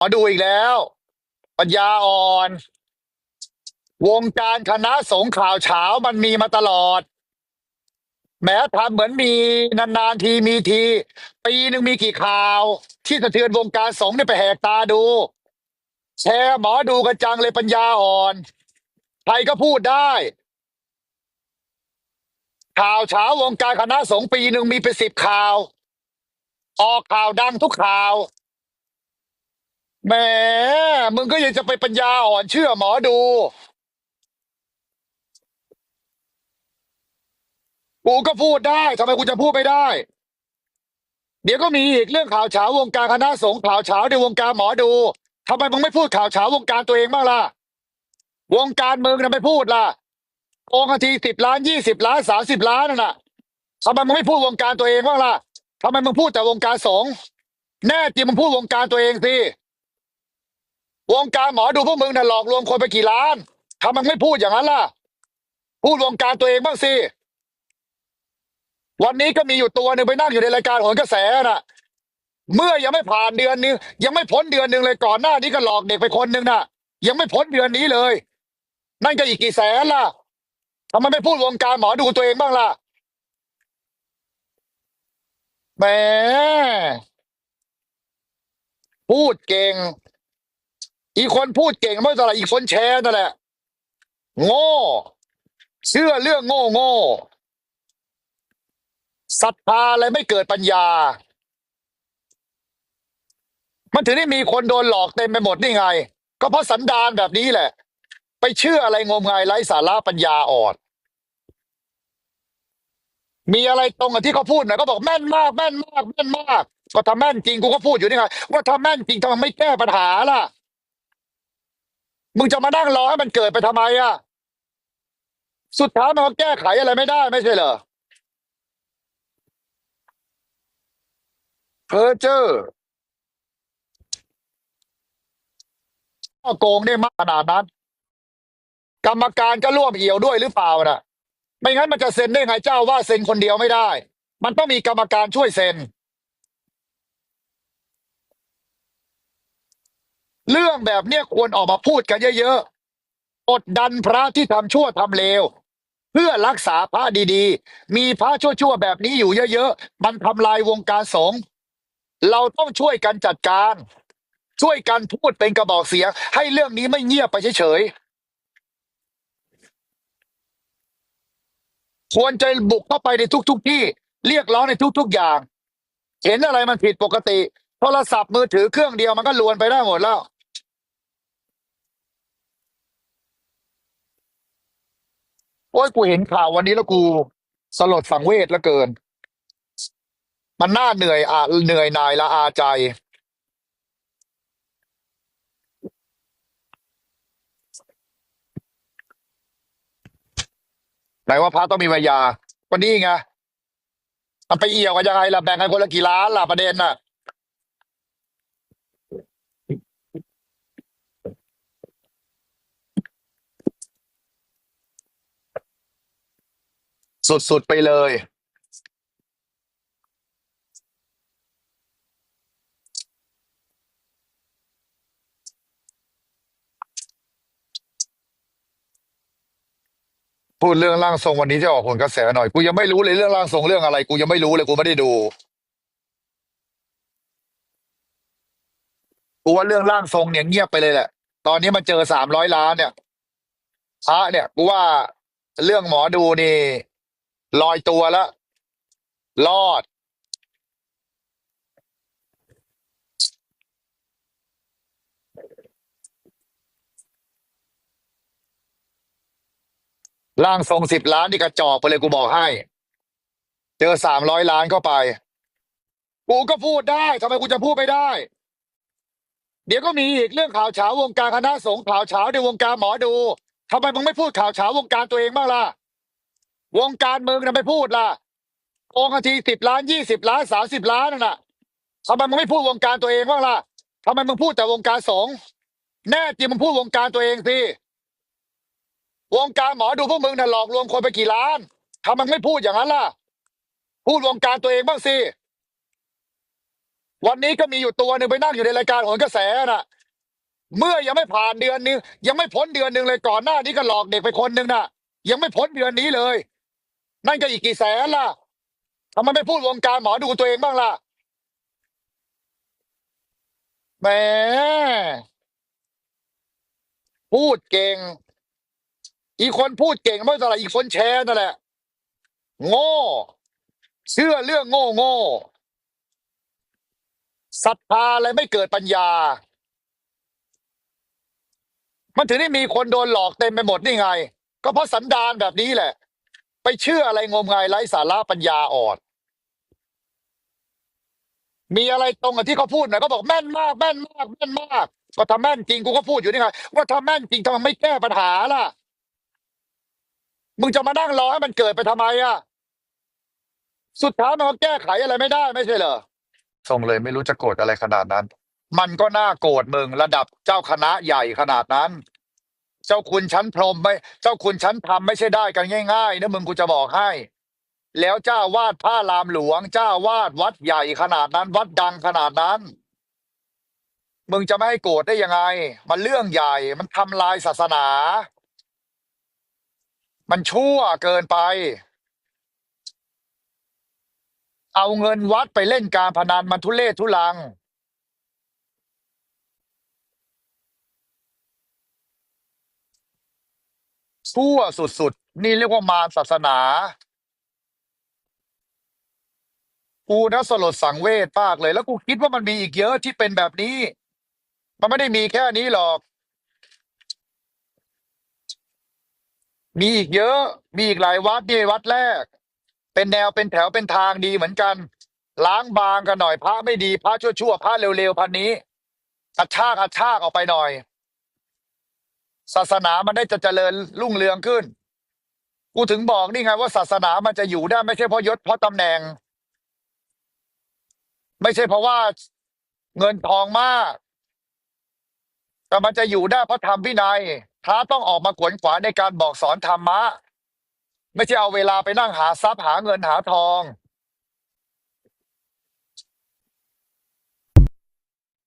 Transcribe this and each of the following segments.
มาดูอีกแล้ว ปัญญาอ่อน วงการคณะสงฆ์ข่าวเฉามันมีมาตลอด แม้ทำเหมือนมีนานๆทีมีที ปีหนึ่งมีกี่ข่าว ที่สะเทือนวงการสงฆ์เนี่ยไปแหกตาดู แชร์หมอดูกันจังเลยปัญญาอ่อน ใครก็พูดได้ ข่าวเช้าวงการคณะสงฆ์ปีหนึ่งมีเป็นสิบข่าว ออกข่าวดังทุกข่าว แหมมึงก็ยังจะไปปัญญาอ่อนเชื่อหมอดู กูก็พูดได้ทำไมกูจะพูดไม่ได้ เดี๋ยวก็มีอีกเรื่องข่าวเฉาวงการคณะสงฆ์ข่าวเฉาในวงการหมอดูทำไมมึงไม่พูดข่าวเฉาวงการตัวเองบ้างล่ะ วงการมึงนะไม่พูดล่ะโองทีสิบล้านยี่สิบล้านสามสิบล้านนั่นน่ะทำไมมึงไม่พูดวงการตัวเองบ้างล่ะทำไมมึงพูดแต่วงการสงฆ์แน่จริงมึงพูดวงการตัวเองสิ วงการหมอดูพวกมึงน่ะหลอกลวงคนไปกี่ล้านทำไมมึงไม่พูดอย่างนั้นล่ะ พูดวงการตัวเองบ้างสิ วันนี้ก็มีอยู่ตัวหนึ่งไปนั่งอยู่ในรายการโหนกระแสน่ะ เมื่อยังไม่ผ่านเดือนนึงยังไม่พ้นเดือนหนึ่งเลยก่อนหน้านี้ก็หลอกเด็กไปคนหนึ่งน่ะ ยังไม่พ้นเดือนนี้เลย นั่นก็อีกกี่แสนล่ะทำไมไม่พูดวงการหมอดูตัวเองบ้างล่ะแหมพูดเก่ง อีกคนพูดเก่งไม่เท่าไหร่อีกคนแชร์นั่นแหละโง่เชื่อเรื่องโง่โง่ศรัทธาอะไรไม่เกิดปัญญา มันถึงได้มีคนโดนหลอกเต็มไปหมดนี่ไง ก็เพราะสันดานแบบนี้แหละ ไปเชื่ออะไรงมงายไร้สาระปัญญาอ่อนมีอะไรตรงกับที่เขาพูดน่อยก็บอกแม่นมากแม่นมากแม่นมาก ก็ถ้าแม่นจริงกูก็พูดอยู่นี่ไงว่าถ้าแม่นจริงทำไมไม่แก้ปัญหาล่ะ มึงจะมานั่งรอให้มันเกิดไปทำไมอะ สุดท้ายมันก็แก้ไขอะไรไม่ได้ไม่ใช่เหรอเพอเจอร์โกงได้มากขนาดนั้น กรรมการก็ร่วมเอี่ยวด้วยหรือเปล่านะไม่งั้นมันจะเซ็นได้ไงเจ้าว่าเซ็นคนเดียวไม่ได้ มันต้องมีกรรมการช่วยเซ็น เรื่องแบบเนี้ยควรออกมาพูดกันเยอะๆกดดันพระที่ทำชั่วทำเลว เพื่อรักษาพระดีๆ มีพระชั่วๆแบบนี้อยู่เยอะๆ มันทำลายวงการสงฆ์เราต้องช่วยกันจัดการ ช่วยกันพูดเป็นกระบอกเสียง ให้เรื่องนี้ไม่เงียบไปเฉยๆ ควรจะบุกเข้าไปในทุกๆที่ เรียกร้องในทุกๆอย่าง เห็นอะไรมันผิดปกติ โทรศัพท์มือถือเครื่องเดียวมันก็ลวนไปได้หมดแล้ว โอ้ยกูเห็นข่าววันนี้แล้วกูสลดสังเวชเหลือเกิน มันน่าเหนื่อยอะเหนื่อยหน่ายละอาใจ ไหนว่าพระต้องมีวิญญาวันนี้ไงมันไปเอี่ยวกันยังไงล่ะแบ่งกันคนละกี่ล้านล่ะประเด็นน่ะ สุด ๆ ไปเลย พูดเรื่องร่างทรงวันนี้จะออกผลกระแสหน่อย กูยังไม่รู้เลยเรื่องร่างทรงเรื่องอะไร กูยังไม่รู้เลยกูไม่ได้ดู กูว่าเรื่องร่างทรงเนี่ยเงียบไปเลยแหละ ตอนนี้มันเจอสามร้อยล้านเนี่ยพระเนี่ย กูว่าเรื่องหมอดูนี่ ลอยตัวแล้ว รอด ร่างทรงสิบล้านนี่กระจอกไปเลยกูบอกให้ เจอสามร้อยล้านเข้าไป กูก็พูดได้ทำไมกูจะพูดไม่ได้ เดี๋ยวก็มีอีกเรื่องข่าวเฉาวงการคณะสงฆ์ข่าวเฉาในวงการหมอดูทำไมมึงไม่พูดข่าวเฉาวงการตัวเองบ้างล่ะ วงการมึงน่ะไมพูดล่ะโองทีสิบล้านยี่สิบล้านสามสิบล้านนั่นน่ะทำไมมึงไม่พูดวงการตัวเองบ้างล่ะทำไมมึงพูดแต่วงการสงแน่จริงมึงพูดวงการตัวเองสิวงการหมอดูพวกมึงน่ะหลอกลวงคนไปกี่ล้านทำไมมึงไม่พูดอย่างนั้นล่ะ พูดวงการตัวเองบ้างสิวันนี้ก็มีอยู่ตัวหนึ่งไปนั่งอยู่ในรายการหนกระแสน่ะ เมื่อยังไม่ผ่านเดือนนึงยังไม่พ้นเดือนหนึ่งเลยก่อนหน้านี้ก็หลอกเด็กไปคนหนึ่งน่ะ ยังไม่พ้นเดือนนี้เลย นั่นก็อีกกี่แสนล่ะทำไมไม่พูดวงการหมอดูตัวเองบ้างล่ะแหมพูดเก่ง อีกคนพูดเก่งไม่เท่าไหร่อีกคนแชร์นั่นแหละ โง่ เชื่อเรื่องโง่โง่ศรัทธาอะไรไม่เกิดปัญญา มันถึงได้มีคนโดนหลอกเต็มไปหมดนี่ไง ก็เพราะสันดานแบบนี้แหละ ไปเชื่ออะไรงมงายไร้สาระปัญญาอ่อนมีอะไรตรงกับที่เขาพูดหน่อยก็บอกแม่นมากแม่นมากแม่นมากก็ทำแม่นจริงกูก็พูดอยู่นี่ไงว่าทำแม่นจริงทำไมไม่แก้ปัญหาล่ะ มึงจะมานั่งรอให้มันเกิดไปทำไมอะ สุดท้ายมันก็แก้ไขอะไรไม่ได้ไม่ใช่เหรอส่งเลยไม่รู้จะโกรธอะไรขนาดนั้น มันก็น่าโกรธมึงระดับเจ้าคณะใหญ่ขนาดนั้น เจ้าคุณชั้นพรหมไม่ เจ้าคุณชั้นธรรมไม่ใช่ได้กันง่ายๆนะมึงกูจะบอกให้ แล้วเจ้าวาดผ้ารามหลวง เจ้าวาดวัดใหญ่ขนาดนั้น วัดดังขนาดนั้น มึงจะไม่ให้โกรธได้ยังไง มันเรื่องใหญ่ มันทำลายศาสนา มันชั่วเกินไป เอาเงินวัดไปเล่นการพนันมันทุเลศทุลัง ชั่วสุดๆ นี่เรียกว่ามารศาสนากูนะสลดสังเวชมากเลย แล้วกูคิดว่ามันมีอีกเยอะที่เป็นแบบนี้ มันไม่ได้มีแค่นี้หรอก มีอีกเยอะ มีอีกหลายวัดนี่วัดแรก เป็นแนวเป็นแถวเป็นทางดีเหมือนกัน ล้างบางกันหน่อยพระไม่ดีพระชั่วๆพระเร็วๆพันนี้กระชากกระชากออกไปหน่อย ศาสนามันได้จะเจริญรุ่งเรืองขึ้น กูถึงบอกนี่ไงว่าศาสนามันจะอยู่ได้ไม่ใช่เพราะยศเพราะตำแหน่ง ไม่ใช่เพราะว่าเงินทองมาก แต่มันจะอยู่ได้เพราะธรรมวินัยพระต้องออกมาขวนขวายในการบอกสอนธรรมะ ไม่ใช่เอาเวลาไปนั่งหาทรัพย์หาเงินหาทอง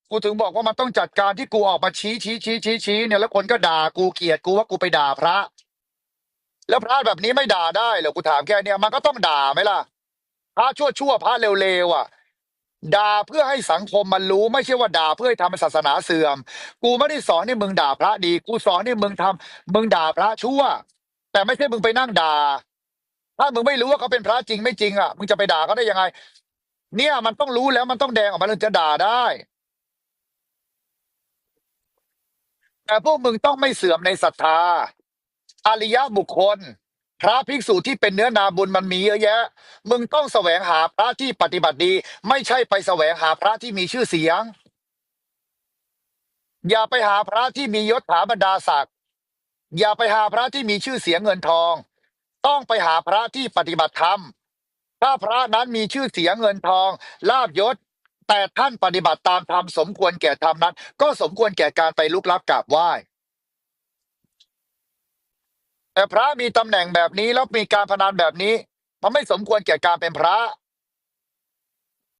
กูถึงบอกว่ามันต้องจัดการที่กูออกมาชี้ชี้ชี้ชี้ชี้เนี่ยแล้วคนก็ด่ากูเกลียดกูว่ากูไปด่าพระ แล้วพระแบบนี้ไม่ด่าได้เหรอกูถามแค่เนี้ยมันก็ต้องด่าไหมล่ะพระชั่วชั่วพระเร็วๆอะด่าเพื่อให้สังคมมันรู้ไม่ใช่ว่าด่าเพื่อให้ทำให้ศาสนาเสื่อม กูไม่ได้สอนให้มึงด่าพระดี กูสอนให้มึงทำมึงด่าพระชั่ว แต่ไม่ใช่มึงไปนั่งด่า ถ้ามึงไม่รู้ว่าเขาเป็นพระจริงไม่จริงอะมึงจะไปด่าเขาได้ยังไง เนี่ยมันต้องรู้แล้วมันต้องแดงออกมาถึงจะด่าได้ แต่พวกมึงต้องไม่เสื่อมในศรัทธาอริยบุคคล พระภิกษุที่เป็นเนื้อนาบุญมันมีเยอะแยะ มึงต้องแสวงหาพระที่ปฏิบัติดี ไม่ใช่ไปแสวงหาพระที่มีชื่อเสียง อย่าไปหาพระที่มียศถาบรรดาศักดิ์อย่าไปหาพระที่มีชื่อเสียงเงินทอง ต้องไปหาพระที่ปฏิบัติธรรม ถ้าพระนั้นมีชื่อเสียงเงินทองลาบยศ แต่ท่านปฏิบัติตามธรรมสมควรแก่ธรรมนั้น ก็สมควรแก่การไปลุกลับกราบไหว้แต่พระมีตำแหน่งแบบนี้แล้วมีการพนันแบบนี้ มันไม่สมควรแก่การเป็นพระ